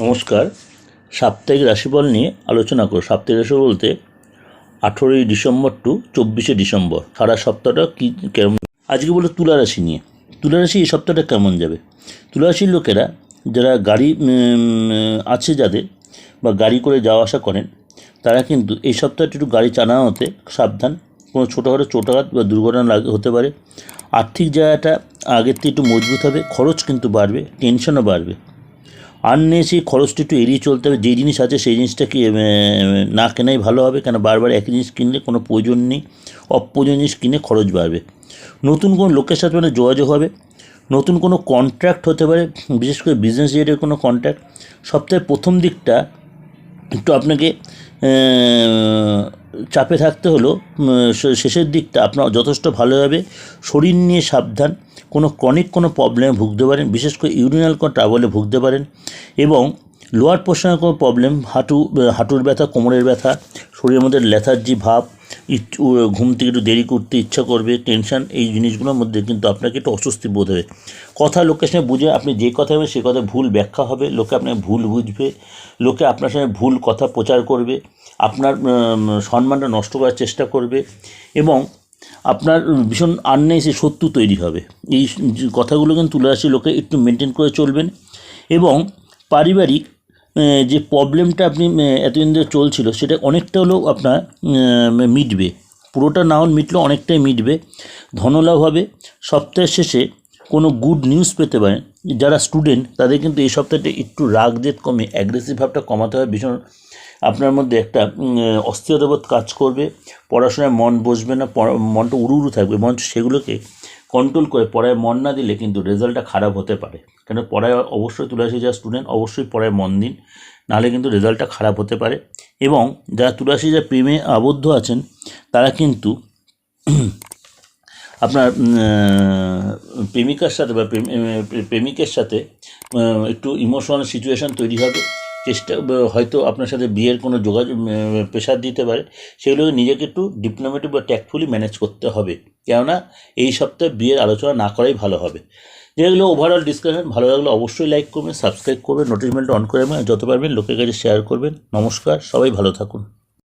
নমস্কার। সাপ্তাহিক রাশিফল নিয়ে আলোচনা করো সাপ্তাহিক রাশি বলতে আঠেরোই ডিসেম্বর টু চব্বিশে ডিসেম্বর। সারা সপ্তাহটা কী কেমন? আজকে বলো তুলা রাশি নিয়ে। তুলা রাশি এই সপ্তাহটা কেমন যাবে? তুলা রাশির লোকেরা যারা গাড়ি আছে যাদের বা গাড়ি করে যাওয়া আসা করেন, তারা কিন্তু এই সপ্তাহটা একটু গাড়ি চালানোতে সাবধান। কোনো ছোটোখাটো চোটাঘাত বা দুর্ঘটনা লাগ- হতে পারে। আর্থিক জায়গাটা আগের থেকে একটু মজবুত হবে, খরচ কিন্তু বাড়বে টেনশনও বাড়বে। সেই খরচটা একটু এড়িয়ে চলতে হবে। যে জিনিস আছে সেই জিনিসটা কি না কেনাই ভালো হবে? কেন বারবার একই জিনিস কিনলে কোনো প্রয়োজন নেই। অপ্রয়োজন জিনিস কিনে খরচ বাড়বে। নতুন কোনো লোকের সাথে মানে যোগাযোগ হবে। নতুন কোনো কন্ট্রাক্ট হতে পারে, বিশেষ করে বিজনেস রিলেটেড কোনো কন্ট্রাক্ট সপ্তাহের প্রথম দিকটা একটু আপনাকে চাপে থাকতে হলো শেষের দিকটা আপনার যথেষ্ট ভালো হবে। শরীর নিয়ে সাবধান, কোনো ক্রনিক কোনো প্রবলেমে ভুগতে পারেন, বিশেষ করে ইউরিনাল কোনো ট্রাভেলে ভুগতে পারেন। এবং লোয়ার পোর্শনের কোনো প্রবলেম হাঁটু, হাঁটুর ব্যথা, কোমরের ব্যথা, শরীরের মধ্যে লেথার্জি ভাব ঘুম থেকে একটু দেরি করতে ইচ্ছা করবে টেনশন এই জিনিসগুলোর মধ্যে কিন্তু আপনাকে একটু অস্বস্তি বোধ হবে। কথা লোকের সঙ্গে বুঝে আপনি যে কথা বলবেন সে কথা ভুল ব্যাখ্যা হবে, লোকে আপনাকে ভুল বুঝবে, লোকে আপনার সঙ্গে ভুল কথা প্রচার করবে, আপনার সম্মানটা নষ্ট করার চেষ্টা করবে এবং আপনার ভীষণ আননেসে শত্রু তৈরি হবে। এই কথাগুলো কিন্তু তুলে আসি লোকে একটু মেনটেন করে চলবেন এবং পারিবারিক যে প্রবলেমটা আপনি এতদিন ধরে চলছিল, সেটা অনেকটা হলেও আপনার মিটবে। পুরোটা না হল মিটলেও অনেকটাই মিটবে। ধনলাভ হবে। সপ্তাহের শেষে কোনো গুড নিউজ পেতে পারেন। যারা স্টুডেন্ট তাদের কিন্তু এই সপ্তাহটা একটু রাগ জেদ কমে অ্যাগ্রেসিভ ভাবটা কমাতে হবে। ভীষণ আপনার মধ্যে একটা অস্থিরতাবোধ কাজ করবে। পড়াশোনায় মন বসবে না মনটা উড়ু উড়ু থাকবে। মন সেগুলোকে কন্ট্রোল করে পড়ায় মন না দিলে কিন্তু রেজাল্টটা খারাপ হতে পারে। কেন? পড়ায় অবশ্যই তুলে যা স্টুডেন্ট অবশ্যই পড়ায় মন দিন, নাহলে কিন্তু রেজাল্টটা খারাপ হতে পারে। এবং যারা তুলাসী যা প্রেমে আবদ্ধ আছেন, তারা কিন্তু আপনার প্রেমিকার সাথে বা প্রেম- প্রেমিকের সাথে একটু ইমোশনাল সিচুয়েশান তৈরি হবে। চেষ্টা হয়তো আপনার সাথে বিয়ের কোনো যোগাযোগ প্রেশার দিতে পারে, সেগুলোকে নিজেকে একটু ডিপ্লোমেটিক বা ট্যাক্টফুলি ম্যানেজ করতে হবে। কেননা এই সপ্তাহে বিয়ের আলোচনা না করাই ভালো হবে। যেগুলো ওভারঅল ডিসকাশন ভালো লাগলে অবশ্যই লাইক করবেন সাবস্ক্রাইব করবেন নোটিফিকেশনটা অন করে যত পারবেন, লোকের কাছে শেয়ার করবেন। নমস্কার, সবাই ভালো থাকুন।